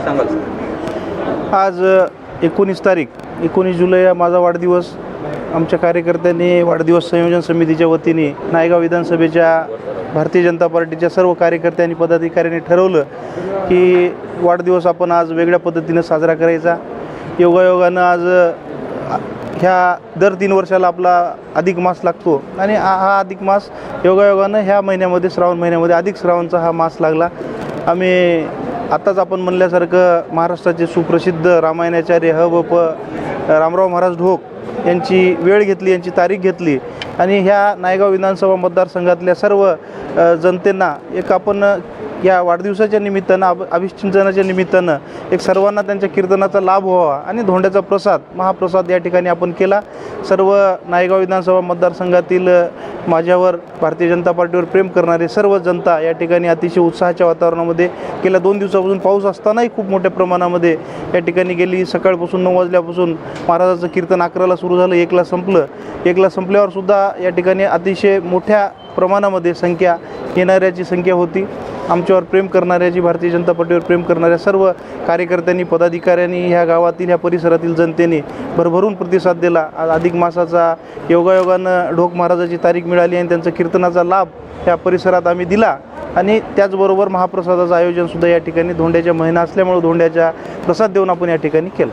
सांगाल? आज एकोणीस तारीख एकोणीस जुलै हा माझा वाढदिवस. आमच्या कार्यकर्त्यांनी वाढदिवस संयोजन समितीच्या वतीने नायगाव विधानसभेच्या भारतीय जनता पार्टीच्या सर्व कार्यकर्त्यांनी पदाधिकाऱ्यांनी ठरवलं की वाढदिवस आपण आज वेगळ्या पद्धतीनं साजरा करायचा. योगायोगानं आज ह्या दर तीन वर्षाला आपला अधिक मास लागतो आणि हा अधिक मास योगायोगानं ह्या महिन्यामध्ये श्रावण महिन्यामध्ये अधिक श्रावणचा हा मास लागला. आम्ही आत्ताच आपण म्हणल्यासारखं महाराष्ट्राचे सुप्रसिद्ध रामायणाचार्य ह व प रामराव महाराज ढोक यांची वेळ घेतली यांची तारीख घेतली आणि ह्या नायगाव विधानसभा मतदारसंघातल्या सर्व जनतेंना एक आपण या वाढदिवसाच्या निमित्तानं अभ अभिषिंचनाच्या निमित्तानं एक सर्वांना त्यांच्या कीर्तनाचा लाभ व्हावा आणि धोंड्याचा प्रसाद महाप्रसाद या ठिकाणी आपण केला. सर्व नायगाव विधानसभा मतदारसंघातील माझ्यावर भारतीय जनता पार्टीवर प्रेम करणारे सर्व जनता या ठिकाणी अतिशय उत्साहाच्या वातावरणामध्ये गेल्या दोन दिवसापासून पाऊस असतानाही खूप मोठ्या प्रमाणामध्ये या ठिकाणी गेली. सकाळपासून नऊ वाजल्यापासून महाराजाचं कीर्तन अकराला सुरू झालं एकला संपलं. एकला संपल्यावर सुद्धा या ठिकाणी अतिशय मोठ्या प्रमाणामध्ये संख्या येणाऱ्याची संख्या होती. आमच्यावर प्रेम करणाऱ्याची भारतीय जनता पार्टीवर प्रेम करणाऱ्या सर्व कार्यकर्त्यांनी पदाधिकाऱ्यांनी ह्या गावातील ह्या परिसरातील जनतेने भरभरून प्रतिसाद दिला. आज अधिक मासाचा योगायोगानं ढोक महाराजाची तारीख मिळाली आणि त्यांचा कीर्तनाचा लाभ ह्या परिसरात आम्ही दिला. आणि त्याचबरोबर महाप्रसादाचं आयोजनसुद्धा या ठिकाणी धोंड्याच्या महिना असल्यामुळे धोंड्याच्या प्रसाद देऊन आपण या ठिकाणी केलं.